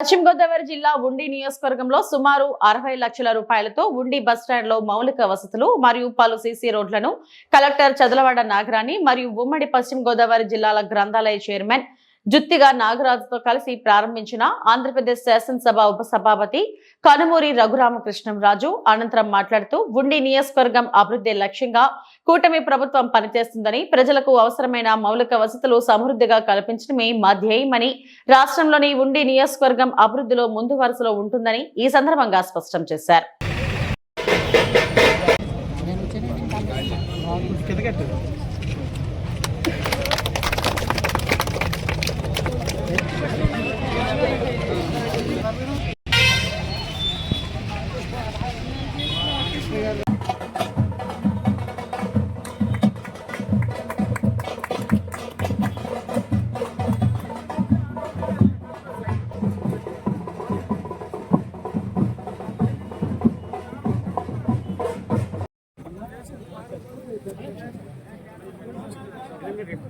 పశ్చిమ గోదావరి జిల్లా ఉండి నియోజకవర్గంలో సుమారు అరవై లక్షల రూపాయలతో ఉండి బస్టాండ్లో మౌలిక వసతులు మరియు పలు సీసీ రోడ్లను కలెక్టర్ చదలవాడ నాగరాణి మరియు ఉమ్మడి పశ్చిమ గోదావరి జిల్లాల గ్రంథాలయ చైర్మన్ జుత్తిగా నాగరాజుతో కలిసి ప్రారంభించిన ఆంధ్రప్రదేశ్ శాసనసభ ఉపసభాపతి కనుమూరి రఘురామకృష్ణంరాజు అనంతరం మాట్లాడుతూ ఉండి నియోజకవర్గం అభివృద్ధి లక్ష్యంగా కూటమి ప్రభుత్వం పనిచేస్తుందని ప్రజలకు అవసరమైన మౌలిక వసతులు సమృద్ధిగా కల్పించడమే మా ధ్యేయమని రాష్ట్రంలోని ఉండి నియోజకవర్గం అభివృద్ధిలో ముందు వరుసలో ఉంటుందని ఈ సందర్భంగా స్పష్టం చేశారు.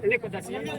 వచ్చి అన్న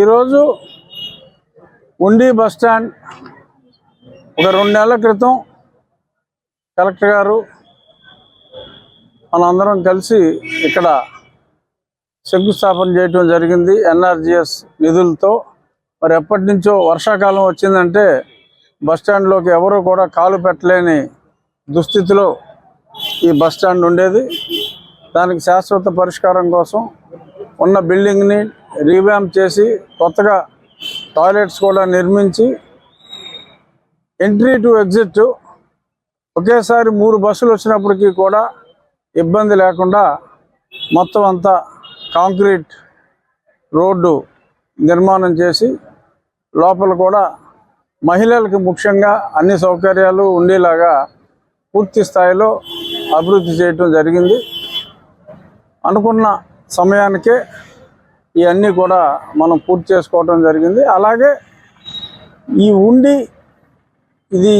ఈరోజు ఉండి బస్ స్టాండ్ ఒక రెండు నెలల క్రితం కలెక్టర్ గారు మనందరం కలిసి ఇక్కడ శంకుస్థాపన చేయటం జరిగింది. ఎన్ఆర్జిఎస్ నిధులతో. మరి ఎప్పటి నుంచో వర్షాకాలం వచ్చిందంటే బస్ స్టాండ్లోకి ఎవరు కూడా కాలు పెట్టలేని దుస్థితిలో ఈ బస్ స్టాండ్ ఉండేది. దానికి శాశ్వత పరిష్కారం కోసం ఉన్న బిల్డింగ్ని రీవ్యాంప్ చేసి కొత్తగా టాయిలెట్స్ కూడా నిర్మించి ఎంట్రీ టు ఎగ్జిట్ ఒకేసారి మూడు బస్సులు వచ్చినప్పటికీ కూడా ఇబ్బంది లేకుండా మొత్తం అంతా కాంక్రీట్ రోడ్డు నిర్మాణం చేసి లోపల కూడా మహిళలకు ముఖ్యంగా అన్ని సౌకర్యాలు ఉండేలాగా పూర్తి స్థాయిలో అభివృద్ధి చేయటం జరిగింది. అనుకున్న సమయానికే ఇవన్నీ కూడా మనం పూర్తి చేసుకోవడం జరిగింది. అలాగే ఈ ఉండి ఇది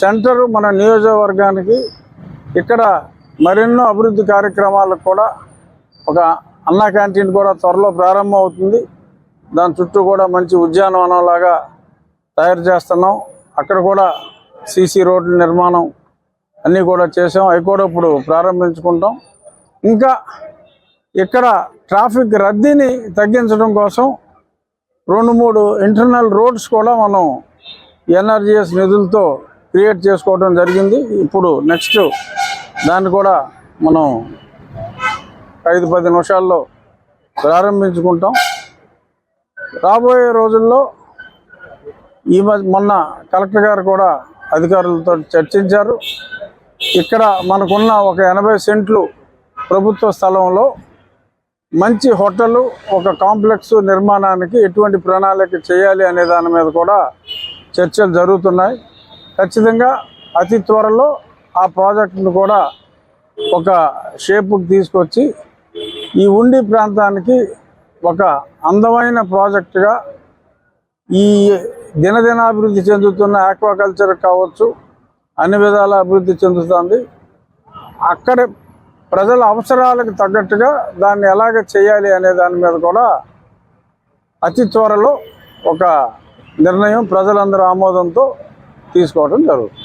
సెంటర్ మన నియోజకవర్గానికి ఇక్కడ మరెన్నో అభివృద్ధి కార్యక్రమాలకు కూడా ఒక అన్నా క్యాంటీన్ కూడా త్వరలో ప్రారంభం అవుతుంది. దాని చుట్టూ కూడా మంచి ఉద్యానవనం లాగా తయారు చేస్తున్నాం. అక్కడ కూడా సీసీ రోడ్ల నిర్మాణం అన్నీ కూడా చేసాం అవి కూడా ఇప్పుడు ప్రారంభించుకుంటాం. ఇంకా ఇక్కడ ట్రాఫిక్ రద్దీని తగ్గించడం కోసం రెండు మూడు ఇంటర్నల్ రోడ్స్ కూడా మనం ఎన్ఆర్జిఎస్ నిధులతో క్రియేట్ చేసుకోవడం జరిగింది. ఇప్పుడు నెక్స్ట్ దాన్ని కూడా మనం ఐదు పది నిమిషాల్లో ప్రారంభించుకుంటాం. రాబోయే రోజుల్లో ఈ మొన్న కలెక్టర్ గారు కూడా అధికారులతో చర్చించారు. ఇక్కడ మనకున్న ఒక ఎనభై సెంట్లు ప్రభుత్వ స్థలంలో మంచి హోటల్ ఒక కాంప్లెక్స్ నిర్మాణానికి ఎటువంటి ప్రణాళిక చేయాలి అనే దాని మీద కూడా చర్చలు జరుగుతున్నాయి. ఖచ్చితంగా అతి త్వరలో ఆ ప్రాజెక్టును కూడా ఒక షేపుకి తీసుకొచ్చి ఈ ఉండి ప్రాంతానికి ఒక అందమైన ప్రాజెక్టుగా ఈ దినదినాభివృద్ధి చెందుతున్న ఆక్వాకల్చర్ కావచ్చు అన్ని విధాల అభివృద్ధి చెందుతుంది. అక్కడ ప్రజల అవసరాలకు తగ్గట్టుగా దాన్ని ఎలాగ చేయాలి అనే దాని మీద కూడా అతి త్వరలో ఒక నిర్ణయం ప్రజలందరూ ఆమోదంతో తీసుకోవడం జరుగుతుంది.